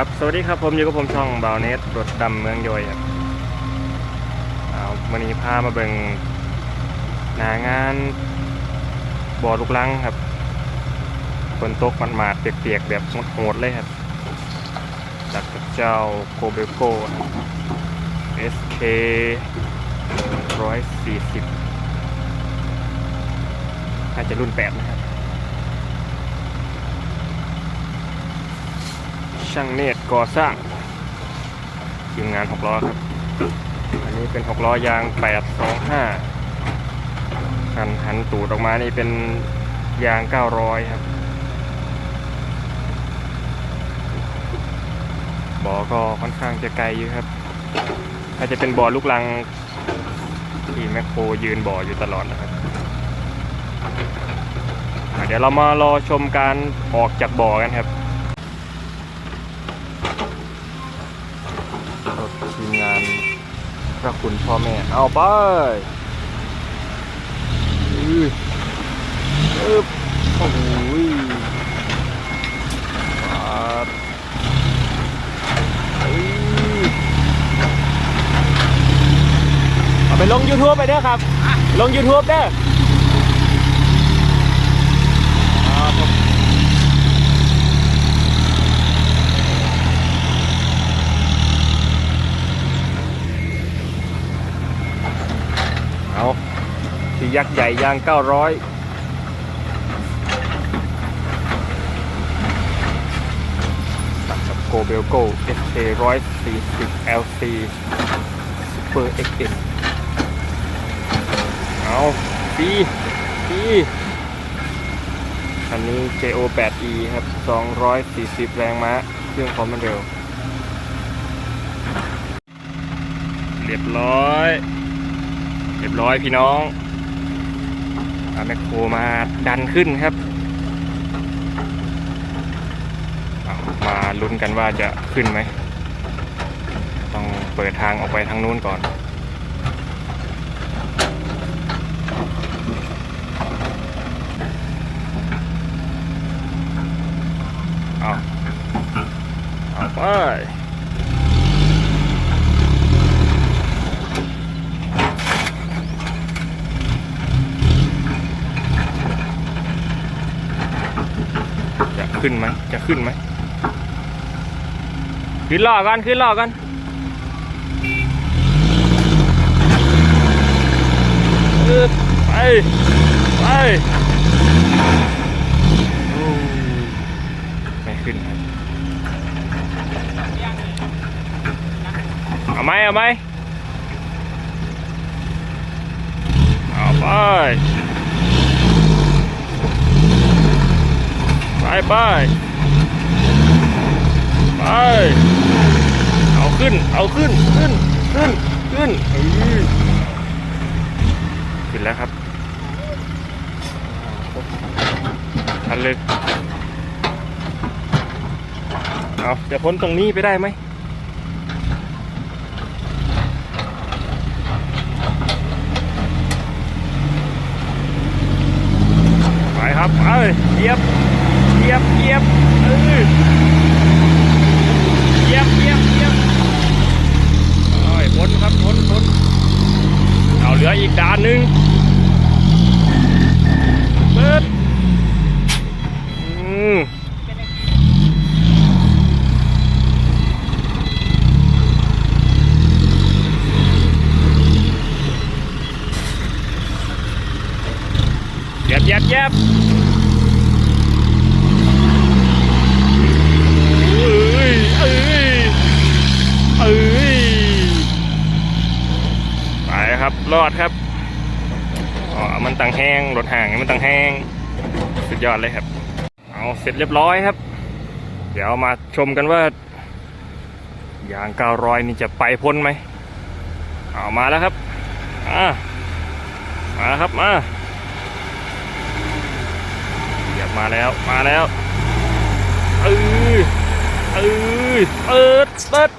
สวัสดีครับผมอยู่กับผมช่องบาวเนสรถดำเมืองยอยครับเอาวันนี้พามาเบิ่งหนางานบ่อลูกลังครับฝนตกมันมาดๆเปียกๆแบบโหดๆเลยครับ จากเจ้าโกเบโก้ SK 140น่าจะรุ่น 8 นะครับ ช่างเนตรก่อสร้างทีมงาน6ล้อครับ อันนี้เป็น6ล้อยาง 825 หันหันตูดออกมานี่เป็นยาง 900 ครับบ่อก็ค่อนข้างจะไกลอยู่ครับถ้าจจะเป็นบ่อลูกลังที่แมคโครยืนบ่ออยู่ตลอดนะครับ เดี๋ยวเรามารอชมการออกจากบ่อกันครับ รถทีมงาน พระคุณพ่อแม่ เอาไปอืออึบโอ้โหยปาดอื้อเอาไปลง YouTube ไปเด้อครับ ลง YouTube เด้อครับผม เอาที่ยักษ์ใหญ่ยาง 900ตัดกับโกเบลโก้ SK 140 LC Super XM เอาปีปีอันนี้ JO 8E ครับ 240 แรงม้า เครื่องความเร็ว เรียบร้อย เรียบร้อยพี่น้องเอาแมคโครมาดันขึ้นครับามาลุ้นกันว่าจะขึ้นไหม ต้องเปิดทางออกไปทางนู้นก่อนเอาเอาไป ขึ้นไหมจะขึ้นไหมขึ้นล่อกันขึ้นล่อกันไปไปไม่ขึ้นเอาไหมเอาไหมเอาไป ไปไปไปเอาขึ้น เอาขึ้น ขึ้น ขึ้น ขึ้นอื้อขึ้นแล้วครับทันเลึกเอาจะพ้นตรงนี้ไปได้ไหมไปครับเอ้ยเยียบ ยียบเหยียบเออเหยียบเหยียบเหยียบโอ้ยพ้นครับพ้นพ้นเอาเหลืออีกด่านหนึ่งเปิดอืมเยียบเยียบเยียบ เอ้ยเอ้ยเอ้ย ไปครับ รอดครับอ๋อมันต่างแห้งรถห่างมันต่างแห้งสุดยอดเลยครับ เอาเสร็จเรียบร้อยครับ เดี๋ยวมาชมกันว่ายางเก้ารอยนี่จะไปพ้นไหมเอามาแล้วครับอ่ามาครับมาเหยียบมาแล้วมาแล้วเออเอ้ยเปิดเปิด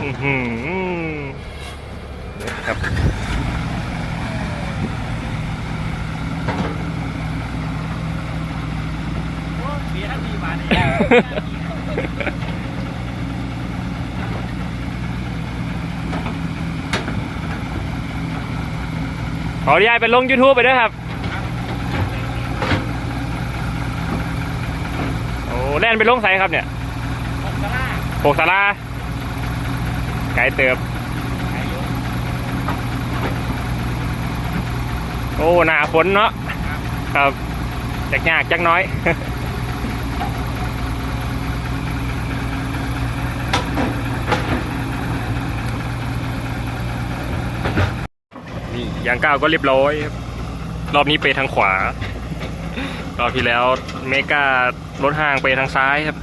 อือหือครับ ขออนุญาตไปลง YouTube ไปด้วยครับ โอ้แล่นไปลงใสครับเนี่ยหกสาราไก่เติบ โอ้ หนาฝนเนาะครับจากยากจากน้อย อย่างก้าวก็เรียบร้อย รอบนี้ไปทางขวา รอบที่แล้วเมการถห่างไปทางซ้ายครับ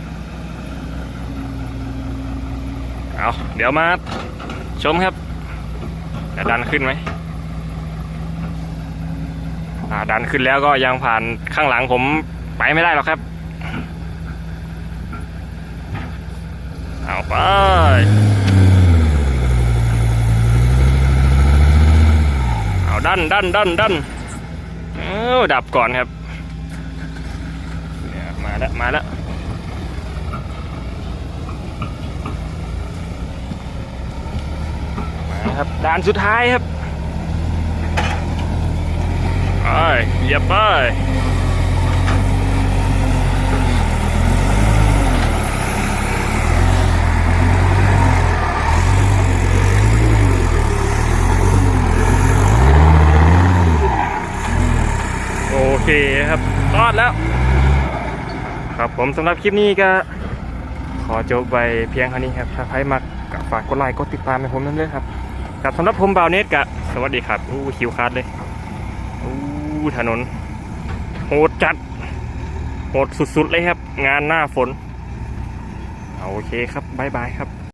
เอาเดี๋ยวมาชมครับจะดันขึ้นไหมดันขึ้นแล้วก็ยังผ่านข้างหลังผมไปไม่ได้หรอกครับ เอาไป เอา ดันดันดันดันเออดับก่อนครับมาแล้วมาแล้วมาครับด่านสุดท้ายครับไปเหยียบไปโอเคครับร อดแล้ว ครับผมสำหรับคลิปนี้ก็ ขอจบไปเพียงเท่านี้ครับ ถ้าใครมักก็ฝากกดไลค์กดติดตามให้ผมนั่นเลยครับกับสำหรับผมบาวเนตกะสวัสดีครับอู้คิวคาดเลยอู้ถนนโหดจัดโหดสุดๆเลยครับ งานหน้าฝน โอเคครับบายบายครับ